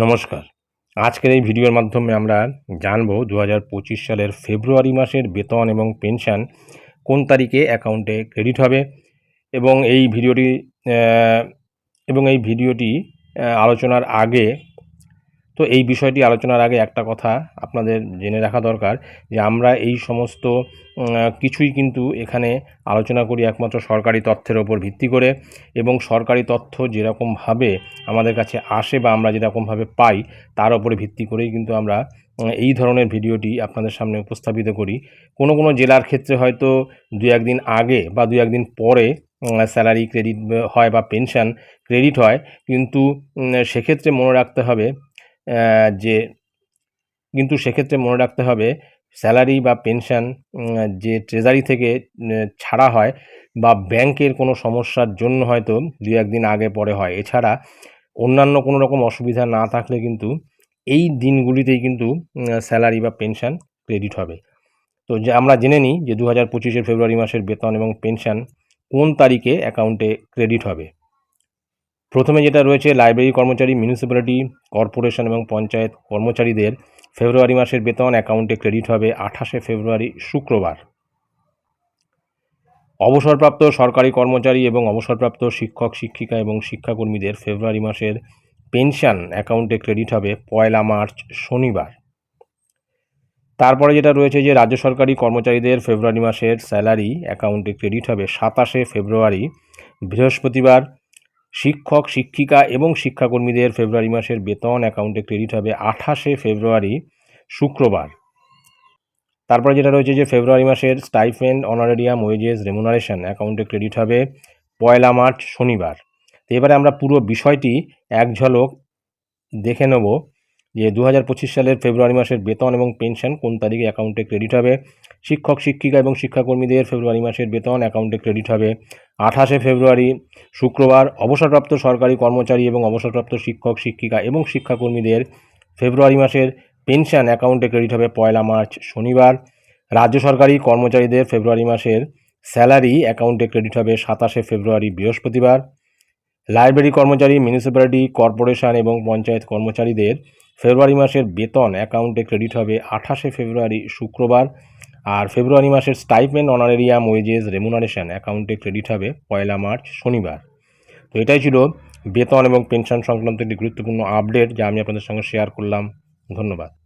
নমস্কার। আজকের এই ভিডিওর মাধ্যমে আমরা জানব দু হাজার পঁচিশ সালের ফেব্রুয়ারি মাসের বেতন এবং পেনশন কোন তারিখে অ্যাকাউন্টে ক্রেডিট হবে এবং এই ভিডিওটি এবং এই ভিডিওটি আলোচনার আগে তো এই বিষয়টি আলোচনার আগে একটা কথা আপনাদের জেনে রাখা দরকার যে আমরা এই সমস্ত কিছুই কিন্তু এখানে আলোচনা করি একমাত্র সরকারি তথ্যের ওপর ভিত্তি করে এবং সরকারি তথ্য যেরকমভাবে আমাদের কাছে আসে বা আমরা যেরকমভাবে পাই তার ওপরে ভিত্তি করেই কিন্তু আমরা এই ধরনের ভিডিওটি আপনাদের সামনে উপস্থাপিত করি। কোনো কোনো জেলার ক্ষেত্রে হয়তো দু একদিন আগে বা দু একদিন পরে স্যালারি ক্রেডিট হয় বা পেনশন ক্রেডিট হয়, কিন্তু সেক্ষেত্রে মনে রাখতে হবে যে কিন্তু সেক্ষেত্রে মনে রাখতে হবে স্যালারি বা পেনশন যে ট্রেজারি থেকে ছাড়া হয় বা ব্যাংকের কোনো সমস্যার জন্য হয়তো দু একদিন আগে পরে হয়। এছাড়া অন্যান্য কোনো রকম অসুবিধা না থাকলে কিন্তু এই দিনগুলিতেই কিন্তু স্যালারি বা পেনশন ক্রেডিট হবে। তো যে আমরা জেনে নিই যে দু হাজার পঁচিশের ফেব্রুয়ারি মাসের বেতন এবং পেনশন কোন তারিখে অ্যাকাউন্টে ক্রেডিট হবে। প্রথমে যেটা রয়েছে লাইব্রেরি কর্মচারী মিউনিসিপ্যালিটি কর্পোরেশন এবং পঞ্চায়েত কর্মচারীদের ফেব্রুয়ারি মাসের বেতন অ্যাকাউন্টে ক্রেডিট হবে আঠাশে ফেব্রুয়ারি শুক্রবার। অবসরপ্রাপ্ত সরকারি কর্মচারী এবং অবসরপ্রাপ্ত শিক্ষক, শিক্ষিকা এবং শিক্ষাকর্মীদের ফেব্রুয়ারি মাসের পেনশন অ্যাকাউন্টে ক্রেডিট হবে পয়লা মার্চ শনিবার। তারপরে যেটা রয়েছে যে, রাজ্য সরকারি কর্মচারীদের ফেব্রুয়ারি মাসের স্যালারি অ্যাকাউন্টে ক্রেডিট হবে সাতাশে ফেব্রুয়ারি, বৃহস্পতিবার শিক্ষক, শিক্ষিকা এবং শিক্ষাকর্মীদের ফেব্রুয়ারি মাসের বেতন অ্যাকাউন্টে ক্রেডিট হবে আঠাশে ফেব্রুয়ারি শুক্রবার। তারপরে যেটা রয়েছে যে ফেব্রুয়ারি মাসের স্টাইফেন্ড অনারেরিয়াম ওয়েজেস রেমুনারেশন অ্যাকাউন্টে ক্রেডিট হবে পয়লা মার্চ শনিবার। তো এবারে আমরা পুরো বিষয়টি এক ঝলক দেখে নেব যে দু হাজার পঁচিশ সালের ফেব্রুয়ারি মাসের বেতন এবং পেনশন কোন তারিখে অ্যাকাউন্টে ক্রেডিট হবে। শিক্ষক, শিক্ষিকা এবং শিক্ষাকর্মীদের ফেব্রুয়ারি মাসের বেতন, অ্যাকাউন্টে ক্রেডিট হবে আঠাশে ফেব্রুয়ারি, শুক্রবার অবসরপ্রাপ্ত সরকারি কর্মচারী এবং অবসরপ্রাপ্ত শিক্ষক, শিক্ষিকা এবং শিক্ষাকর্মীদের ফেব্রুয়ারি মাসের পেনশন অ্যাকাউন্টে ক্রেডিট হবে পয়লা মার্চ, শনিবার। রাজ্য সরকারি কর্মচারীদের ফেব্রুয়ারি মাসের স্যালারি অ্যাকাউন্টে ক্রেডিট হবে সাতাশে ফেব্রুয়ারি, বৃহস্পতিবার। লাইব্রেরি কর্মচারী, মিউনিসিপ্যালিটি কর্পোরেশন এবং পঞ্চায়েত কর্মচারীদের ফেব্রুয়ারি মাসের বেতন অ্যাকাউন্টে ক্রেডিট হবে আঠাশে ফেব্রুয়ারি, শুক্রবার। আর ফেব্রুয়ারি মাসের স্টাইপেন্ড অনারেরিয়াম ওয়েজেস রেমুনারেশন অ্যাকাউন্টে ক্রেডিট হবে পয়লা মার্চ, শনিবার। তো এটাই ছিল বেতন এবং পেনশন সংক্রান্ত একটি গুরুত্বপূর্ণ আপডেট যা আমি আপনাদের সঙ্গে শেয়ার করলাম। ধন্যবাদ।